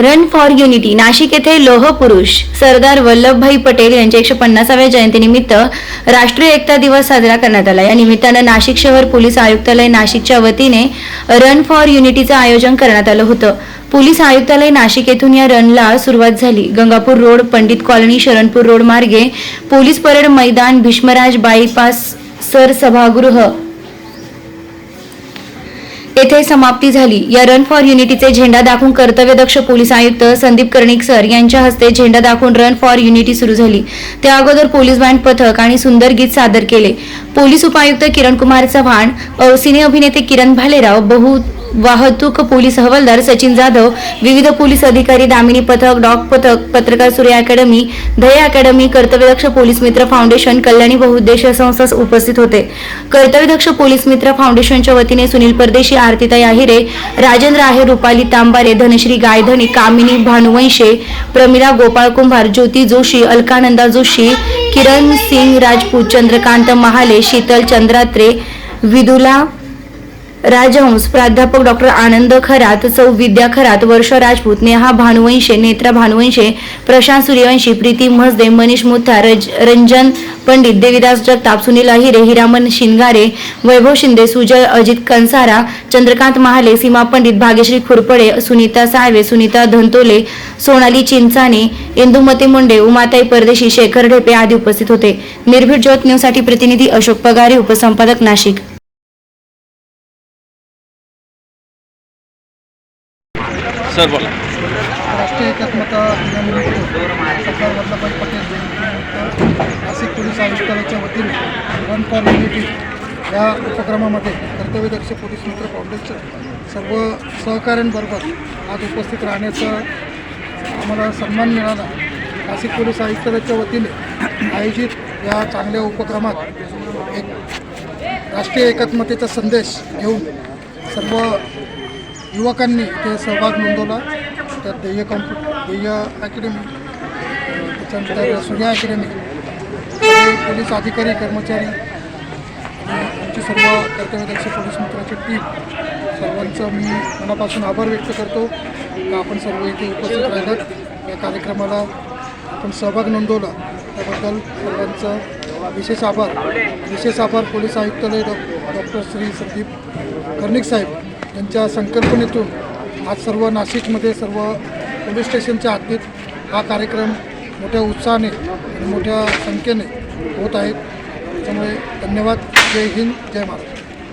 Run for unity Nashik येथे लोह पुरुष सरदार वल्लभभाई पटेल यांच्या एकशे पन्नासाव्या जयंतीनिमित्त राष्ट्रीय एकता दिवस साजरा करण्यात आला. या निमित्तानं नाशिक शहर पोलीस आयुक्तालय नाशिकच्या वतीने रन फॉर युनिटीचं आयोजन करण्यात आलं होतं. पोलीस आयुक्तालय नाशिक येथून या रनला सुरुवात झाली. Gangapur road Pandit colony Sharanpur road मार्गे पोलीस परेड मैदान भीष्मराज बाईपास सर सभागृह येथे समाप्ती झाली. या रन फॉर युनिटीचे झेंडा दाखवून कर्तव्यदक्ष पोलीस आयुक्त संदीप कर्णिक सर यांच्या हस्ते झेंडा दाखवून रन फॉर युनिटी सुरू झाली. त्या अगोदर पोलीस बँड पथक आणि सुंदर गीत सादर केले. पोलीस उपायुक्त किरण कुमार चव्हाण सिने अभिनेते किरण भालेराव बहु वाहतूक पोलीस हवालदार सचिन जाधव विविध पोलीस अधिकारी दामिनी पथक डॉग पथक पत्रकार सूर्य अकॅडमी धय अकॅडमी कर्तव्यदक्ष पोलीस मित्र फाउंडेशन कल्याणी बहुउद्देशीय संस्था उपस्थित होते. कर्तव्यदक्ष पोलीस मित्र फाउंडेशनच्या वतीने सुनील परदेशी आरतीताई आहिरे राजेंद्र आहे रुपाली तांबारे धनश्री गायधनी कामिनी भानुवंशे प्रमिला गोपाळ कुंभार ज्योती जोशी अलकानंदा जोशी किरण सिंग राजपूत चंद्रकांत महाले शीतल चंद्रात्रे विदुला राजहंस प्राध्यापक डॉक्टर आनंद खरात सौ विद्या खरात वर्ष राजपूत नेहा भानुवंशे नेत्रा भानुवंशे प्रशांत सूर्यवंशी प्रीती म्हसदे मनीष मुथ्था रज रंजन पंडित देविदास जगताप सुनील अहिरे हिरामन शिंगारे वैभव शिंदे सुजय अजित कंसारा चंद्रकांत महाले सीमा पंडित भाग्यश्री खुरपडे सुनीता साळवे सुनीता धंतोले सोनाली चिंचाने इंदुमती मुंडे उमाताई परदेशी शेखर ढेपे आदी उपस्थित होते. निर्भीड ज्योत न्यूजसाठी प्रतिनिधी अशोक पगारे उपसंपादक नाशिक. सर बोला. राष्ट्रीय एकात्मता दिनानिमित्त सरदार वल्लभभाई पटेल जयंतीनिमित्त नाशिक पोलीस आयुक्तालयाच्या वतीने वन फॉर युनिटी या उपक्रमामध्ये कर्तव्यदक्ष पोलीस मित्र फाउंडेशन सर्व सहकाऱ्यांबरोबर आज उपस्थित राहण्याचा आम्हाला सन्मान मिळाला. नाशिक पोलीस आयुक्तालयाच्या वतीने आयोजित या चांगल्या उपक्रमात एक राष्ट्रीय एकात्मतेचा संदेश घेऊन सर्व युवकांनी ते सहभाग नोंदवला. त्यात ध्येय कॉम्प्यु ध्येय अकॅडमी त्याच्यानंतर सूर्या अकॅडमी पोलीस अधिकारी कर्मचारी आमची सर्व कर्तव्यदक्ष पोलीस मित्राची टीम सर्वांचं मी मनापासून आभार व्यक्त करतो. का आपण सर्व इथे उपस्थित राहिलात. या कार्यक्रमाला आपण सहभाग नोंदवला. त्याबद्दल सर्वांचा विशेष आभार. विशेष आभार पोलीस आयुक्तालय डॉ डॉक्टर श्री संदीप कर्णिक साहेब. यांच्या संकल्पनेतून आज सर्व नाशिकमध्ये सर्व पोलीस स्टेशनच्या हद्दीत हा कार्यक्रम मोठ्या उत्साहाने आणि मोठ्या संख्येने होत आहेत त्यामुळे धन्यवाद. जय हिंद जय महाराष्ट्र.